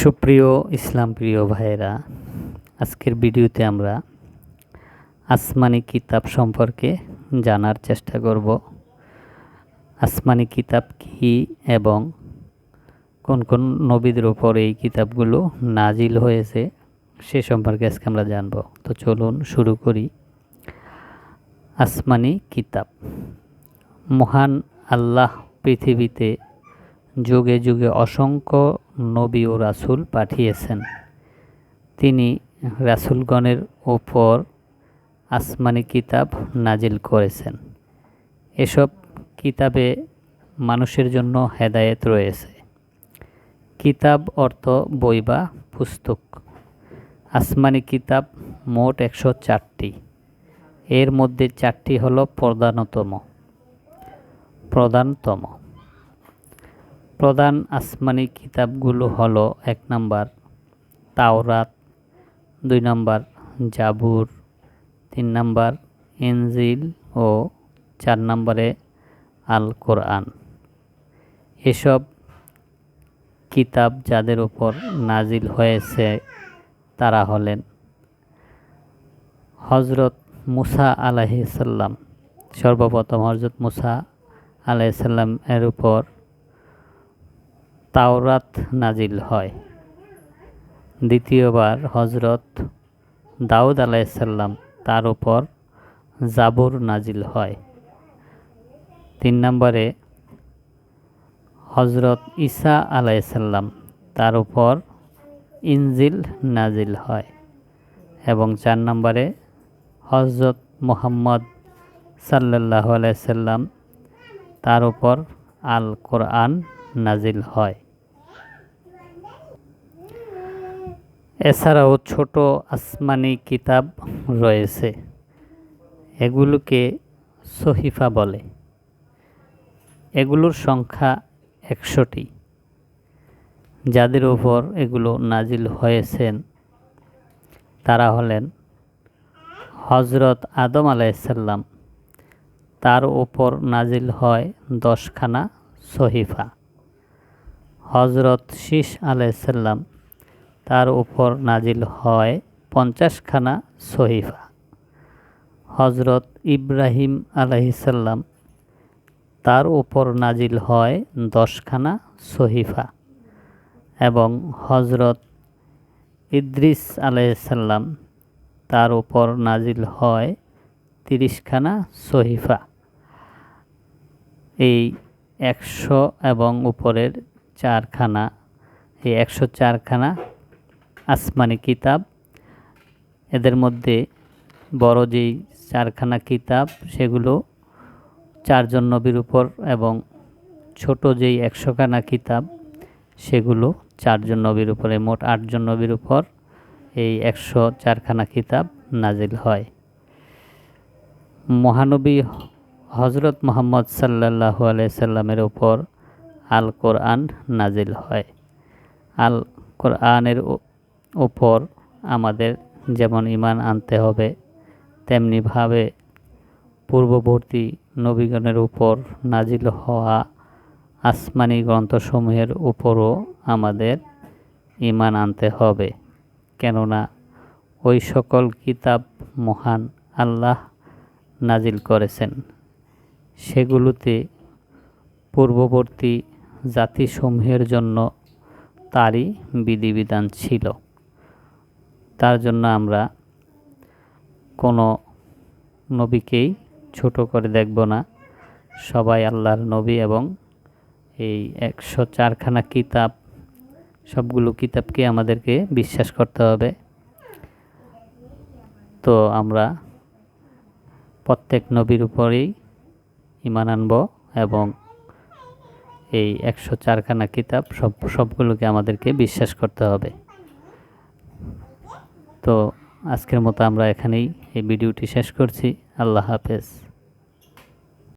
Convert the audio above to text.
সুপ্রিয় ইসলাম প্রিয় ভাইয়েরা, আজকের ভিডিওতে আমরা আসমানি কিতাব সম্পর্কে জানার চেষ্টা করব। আসমানি কিতাব কি এবং কোন কোন নবীদের ওপর এই কিতাবগুলো নাজিল হয়েছে, সে সম্পর্কে আজকে আমরা জানব। তো চলুন শুরু করি। আসমানি কিতাব, মহান আল্লাহ পৃথিবীতে যুগে যুগে অসংখ্য নবী ও রাসূল পাঠিয়েছেন। তিনি রাসূলগণের ওপর আসমানি কিতাব নাজিল করেছেন। এসব কিতাবে মানুষের জন্য হেদায়েত রয়েছে। কিতাব অর্থ বই বা পুস্তক। আসমানি কিতাব মোট একশো চারটি। এর মধ্যে চারটি হলো প্রধানতম। প্রধানতম। প্রধান আসমানি কিতাবগুলো হলো এক নাম্বার তাওরাত, দুই নাম্বার জাবুর, তিন নাম্বার ইনজিল ও চার নম্বরে আল কোরআন এসব কিতাব যাদের উপর নাজিল হয়েছে তারা হলেন হজরত মুসা আলাহিসাল্লাম সর্বপ্রথম হজরত মুসা আলাইসাল্লাম এর উপর তাওরাত নাজিল হয়। দ্বিতীয়বার হজরত দাউদ আলাইসাল্লাম তার উপর জাবুর নাজিল হয়। তিন নম্বরে হজরত ঈসা আলাইসাল্লাম তার উপর ইনজিল নাজিল হয় এবং চার নম্বরে হজরত মোহাম্মদ সাল্লাহ আলাইসাল্লাম তার উপর আল কোরআন নাজিল হয়। এছাড়াও ছোট আসমানি কিতাব রয়েছে, এগুলোকে সহিফা বলে। এগুলোর সংখ্যা একশোটি। যাদের উপর এগুলো নাজিল হয়েছেন, তারা হলেন হজরত আদম আলাইসাল্লাম তার ওপর নাজিল হয় দশখানা সহিফা। হজরত শীষ আলাইসাল্লাম তার উপর নাজিল হয় পঞ্চাশখানা সহিফা। হজরত ইব্রাহিম আলাইসাল্লাম তার উপর নাজিল হয় দশখানা সহিফা এবং হজরত ইদ্রিস আলাইসাল্লাম তার উপর নাজিল হয় তিরিশখানা সহিফা। এই একশো এবং উপরের চারখানা, এই একশো চারখানা আসমানি কিতাব। এদের মধ্যে বড় যেই চারখানা কিতাব, সেগুলো চারজন নবীর উপর এবং ছোট যেই একশোখানা কিতাব, সেগুলো চারজন নবীর উপরে, মোট আটজন নবীর উপর এই একশো চারখানা কিতাব নাজিল হয়। মহানবী হজরত মোহাম্মদ সাল্লাহ আলাইসাল্লামের উপর আল কোরআন নাজিল হয়। আল কোরআনের উপর আমাদের যেমন ইমান আনতে হবে, তেমনিভাবে পূর্ববর্তী নবীগণের উপর নাজিল হওয়া আসমানি গ্রন্থসমূহের উপরও আমাদের ইমান আনতে হবে। কেননা ওই সকল কিতাব মহান আল্লাহ নাজিল করেছেন। সেগুলোতে পূর্ববর্তী জাতিসমূহের জন্য তারই বিধিবিধান ছিল। তার জন্য আমরা কোনো নবীকেই ছোট করে দেখব না। সবাই আল্লাহর নবী এবং এই একশো চারখানা কিতাব, সবগুলো কিতাবকে আমাদেরকে বিশ্বাস করতে হবে। তো আমরা প্রত্যেক নবীর উপরেই ইমান আনব এবং এই একশো চারখানা কিতাব সব, সবগুলোকে আমাদেরকে বিশ্বাস করতে হবে। তো আজকের মতো আমরা এখানেই এই ভিডিওটি শেষ করছি। আল্লাহ হাফেজ।